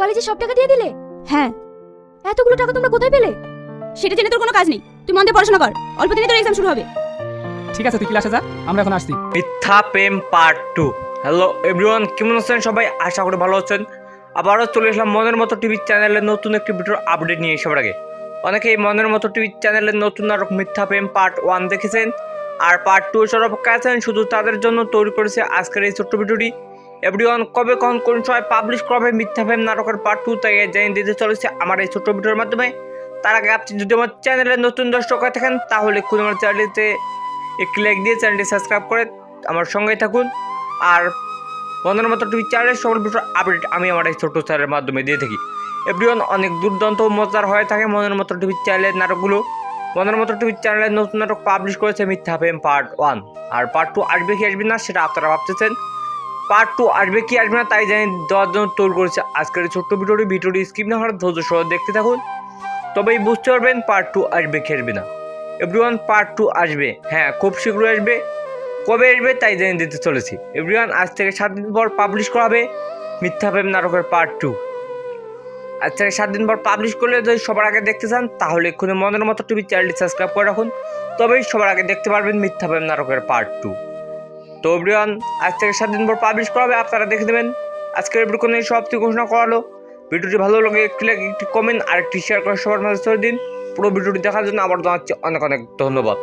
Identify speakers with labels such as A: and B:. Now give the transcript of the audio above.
A: কলেজে সব টাকা দিয়ে দিলে?
B: হ্যাঁ।
A: এতগুলো টাকা তোমরা কোথায় পেলে?
B: সেটা জেনে তোর কোনো কাজ নেই। তুই মন দিয়ে পড়াশোনা কর। অল্প দিনে তোর এক্সাম শুরু হবে।
C: ঠিক আছে তুই ক্লাসে যা। আমরা এখন আসছি।
D: Mithya Prem part two hello everyone কেমন আছেন সবাই? আশা করি ভালো আছেন। আবারও চলে এসলাম মনের মতো টিভির চ্যানেলে নতুন একটি ভিডিওর আপডেট নিয়ে সবার আগে। অনেকে এই মনের মতো টিভির চ্যানেলে নতুন নাটক মিথ্যা প্রেম পার্ট ওয়ান দেখেছেন। আর পার্ট টু সর অপেক্ষা আছেন শুধু তাদের জন্য তৈরি করেছে আজকের এই ছোট্ট ভিডিওটি। এভরিওয়ান কবে, কখন, কোন সময় পাবলিশ করবে মিথ্যা প্রেম নাটকের পার্ট টু তাই জানিয়ে দিতে চলেছে আমার এই ছোট্ট ভিডিওর মাধ্যমে। তার আগে আপনি যদি আমার চ্যানেলে নতুন দর্শক হয়ে থাকেন, তাহলে খুব আমার চ্যানেলটিতে একটি লাইক দিয়ে চ্যানেলটি সাবস্ক্রাইব করে আমার সঙ্গেই থাকুন। আর মনের মতো টিভি চ্যানেলের সকল বিষয় আপডেট আমি আমার এই ছোট্ট চ্যানেলের মাধ্যমে দিয়ে থাকি। এভরিওয়ান অনেক দুর্দান্ত মজার হয়ে থাকে মনের মতো টিভি চ্যানেলের নাটকগুলো। মনের মতো টিভি চ্যানেলের নতুন নাটক পাবলিশ করেছে মিথ্যা প্রেম পার্ট ওয়ান আর পার্ট টু আসবে কি আসবে না, সেটা আপনারা ভাবতেছেন। পার্ট টু আসবে কি আসবে না তাই জানি দেওয়ার জন্য তৈরি করেছে। আজকের ছোট্ট ভিডিওটি ভিডিওটি স্কিপ না হওয়ার ধৈর্য সহ দেখতে থাকুন। তবেই বুঝতে পারবেন পার্ট টু আসবে আসবে না। এভরিওয়ান পার্ট টু আসবে। হ্যাঁ খুব শীঘ্রই আসবে। কবে আসবে তাই জানি দিতে চলেছি। এভরিওয়ান আজ থেকে সাত দিন পর পাবলিশ করা হবে মিথ্যা প্রেম নাটকের পার্ট টু আজ থেকে সাত দিন পর পাবলিশ করলে যদি সবার আগে দেখতে চান, তাহলে এক্ষুনি মনের মতো টিভি চ্যানেলটি সাবস্ক্রাইব করে রাখুন। তবেই সবার আগে দেখতে পারবেন মিথ্যা প্রেম নাটকের পার্ট টু তো অভিযান আজ থেকে সাত দিন পর পাবলিশ করা হবে, আপনারা দেখে নেবেন। আজকের ভিডিও নিয়ে সব থেকে ঘোষণা করালো। ভিডিওটি ভালো লাগে একটি লাইক একটি কমেন্ট আর একটি শেয়ার করে সবার মাঝে ছেড়ে দিন। পুরো ভিডিওটি দেখার জন্য আবার জানাচ্ছি অনেক অনেক ধন্যবাদ।